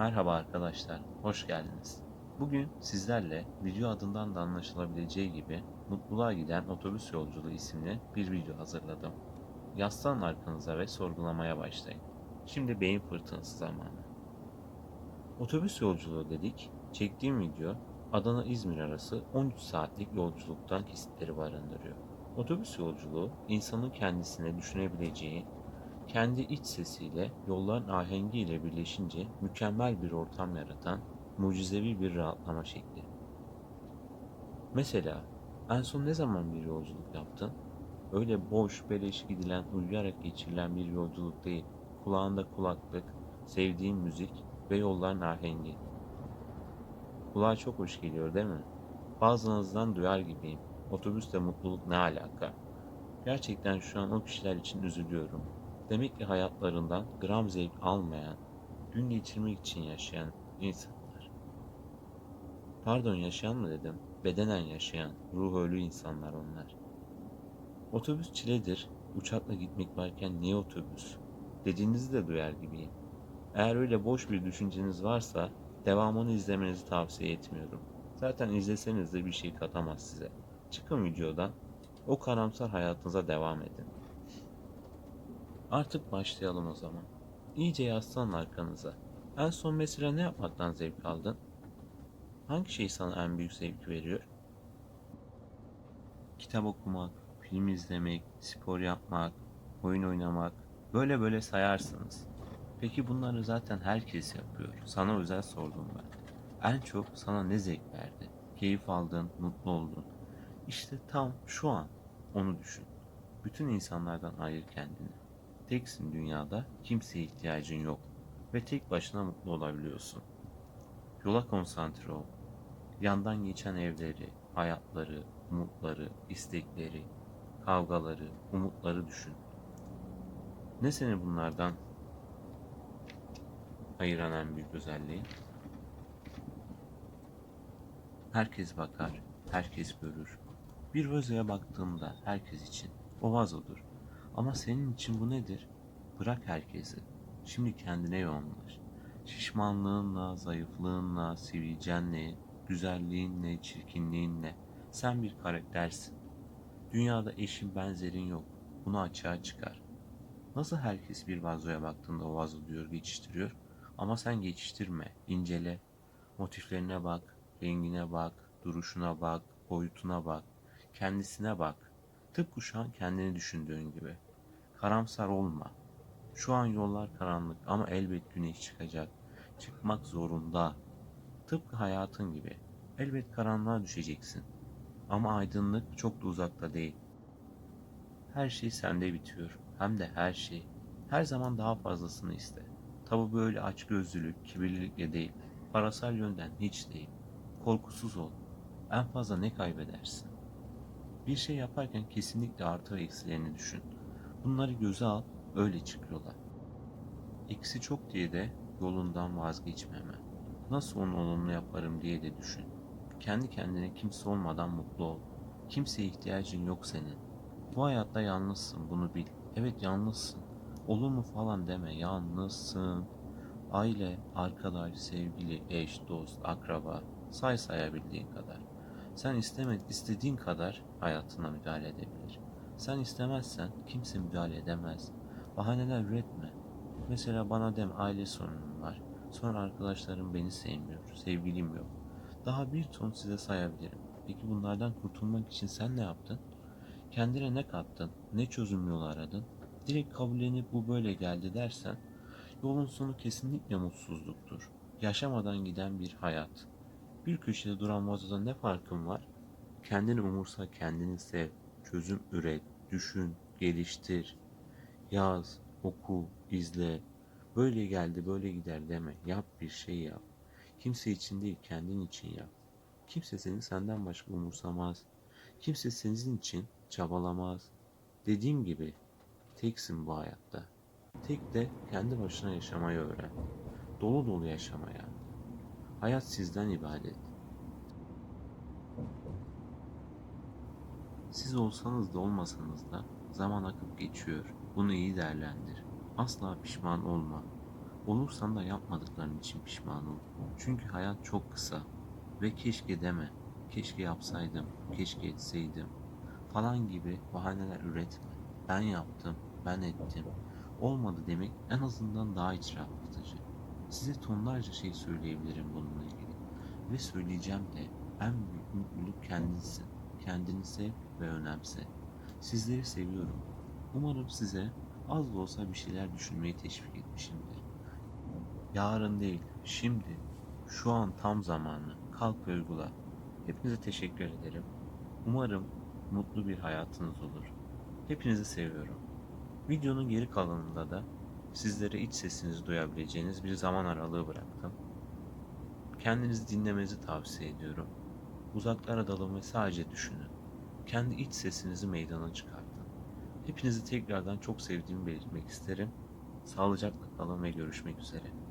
Merhaba arkadaşlar, hoş geldiniz. Bugün sizlerle video adından da anlaşılabileceği gibi Mutluluğa Giden Otobüs Yolculuğu isimli bir video hazırladım. Yaslanın arkanıza ve sorgulamaya başlayın. Şimdi beyin fırtınası zamanı. Otobüs yolculuğu dedik, çektiğim video Adana-İzmir arası 13 saatlik yolculuktan kesitleri barındırıyor. Otobüs yolculuğu insanın kendisine düşünebileceği, kendi iç sesiyle yolların ahengiyle birleşince mükemmel bir ortam yaratan mucizevi bir rahatlama şekli. Mesela en son ne zaman bir yolculuk yaptın? Öyle boş beleş gidilen uyuyarak geçirilen bir yolculuk değil. Kulağında kulaklık, sevdiğin müzik ve yolların ahengi. Kulağa çok hoş geliyor değil mi? Bazınızdan duyar gibiyim. Otobüste mutluluk ne alaka? Gerçekten şu an o kişiler için üzülüyorum. Demek ki hayatlarından gram zevk almayan, gün geçirmek için yaşayan insanlar. Pardon yaşayan mı dedim? Bedenen yaşayan, ruh ölü insanlar onlar. Otobüs çiledir, uçakla gitmek varken niye otobüs? Dediğinizi de duyar gibiyim. Eğer öyle boş bir düşünceniz varsa devamını izlemenizi tavsiye etmiyorum. Zaten izleseniz de bir şey katamaz size. Çıkın videodan, o karamsar hayatınıza devam edin. Artık başlayalım o zaman. İyice yaslanın arkanıza. En son mesela ne yapmaktan zevk aldın? Hangi şey sana en büyük zevk veriyor? Kitap okumak, film izlemek, spor yapmak, oyun oynamak, böyle böyle sayarsınız. Peki bunları zaten herkes yapıyor. Sana özel sordum ben. En çok sana ne zevk verdi? Keyif aldın, mutlu oldun. İşte tam şu an onu düşün. Bütün insanlardan ayır kendini. Teksin dünyada, kimseye ihtiyacın yok ve tek başına mutlu olabiliyorsun. Yola konsantre ol. Yandan geçen evleri, hayatları, umutları, istekleri, kavgaları, umutları düşün. Ne seni bunlardan ayıran en büyük özelliği? Herkes bakar, herkes görür. Bir vazoya baktığımda herkes için o vazodur. Ama senin için bu nedir? Bırak herkesi. Şimdi kendine yoğunlaş. Şişmanlığınla, zayıflığınla, sivilcenle, güzelliğinle, çirkinliğinle sen bir karaktersin. Dünyada eşin benzerin yok. Bunu açığa çıkar. Nasıl herkes bir vazoya baktığında o vazo diyor geçiştiriyor ama sen geçiştirme, incele. Motiflerine bak, rengine bak, duruşuna bak, boyutuna bak, kendisine bak. Tıpkı şu an kendini düşündüğün gibi. Karamsar olma. Şu an yollar karanlık ama elbet güneş çıkacak. Çıkmak zorunda. Tıpkı hayatın gibi. Elbet karanlığa düşeceksin. Ama aydınlık çok da uzakta değil. Her şey sende bitiyor. Hem de her şey. Her zaman daha fazlasını iste. Tabi böyle açgözlülük, kibirlilikle değil. Parasal yönden hiç değil. Korkusuz ol. En fazla ne kaybedersin? Bir şey yaparken kesinlikle artı ve eksilerini düşün. Bunları göze al, öyle çık yola. Eksi çok diye de yolundan vazgeçme hemen. Nasıl onu olumlu yaparım diye de düşün. Kendi kendine kimse olmadan mutlu ol. Kimseye ihtiyacın yok senin. Bu hayatta yalnızsın bunu bil. Evet yalnızsın. Olur mu falan deme yalnızsın. Aile, arkadaş, sevgili, eş, dost, akraba say sayabildiğin kadar. Sen istemek istediğin kadar hayatına müdahale edebilir. Sen istemezsen kimse müdahale edemez. Bahaneler üretme. Mesela bana dem aile sorunum var. Sonra arkadaşlarım beni sevmiyor. Sevgilim yok. Daha bir ton size sayabilirim. Peki bunlardan kurtulmak için sen ne yaptın? Kendine ne kattın? Ne çözüm yolu aradın? Direkt kabullenip bu böyle geldi dersen yolun sonu kesinlikle mutsuzluktur. Yaşamadan giden bir hayat. Bir köşede duran vazoda ne farkın var? Kendini umursa, kendini sev, çözüm üret, düşün, geliştir, yaz, oku, izle. Böyle geldi, böyle gider deme. Yap bir şey yap. Kimse için değil, kendin için yap. Kimse seni senden başka umursamaz. Kimse senin için çabalamaz. Dediğim gibi teksin bu hayatta. Tek de kendi başına yaşamayı öğren. Dolu dolu yaşamaya. Hayat sizden ibaret. Siz olsanız da olmasanız da zaman akıp geçiyor. Bunu iyi değerlendir. Asla pişman olma. Olursan da yapmadıkların için pişman ol. Çünkü hayat çok kısa ve keşke deme, keşke yapsaydım, keşke etseydim falan gibi bahaneler üretme. Ben yaptım, ben ettim. Olmadı demek en azından daha iç rahatlatıcı. Size tonlarca şey söyleyebilirim bununla ilgili. Ve söyleyeceğim de en büyük mutluluk kendinsin. Kendini sev ve önemse. Sizleri seviyorum. Umarım size az da olsa bir şeyler düşünmeyi teşvik etmişimdir. Yarın değil, şimdi, şu an tam zamanı. Kalk ve uygula. Hepinize teşekkür ederim. Umarım mutlu bir hayatınız olur. Hepinizi seviyorum. Videonun geri kalanında da sizlere iç sesinizi duyabileceğiniz bir zaman aralığı bıraktım. Kendinizi dinlemenizi tavsiye ediyorum. Uzaklara dalın ve sadece düşünün. Kendi iç sesinizi meydana çıkartın. Hepinizi tekrardan çok sevdiğimi belirtmek isterim. Sağlıcakla kalın ve görüşmek üzere.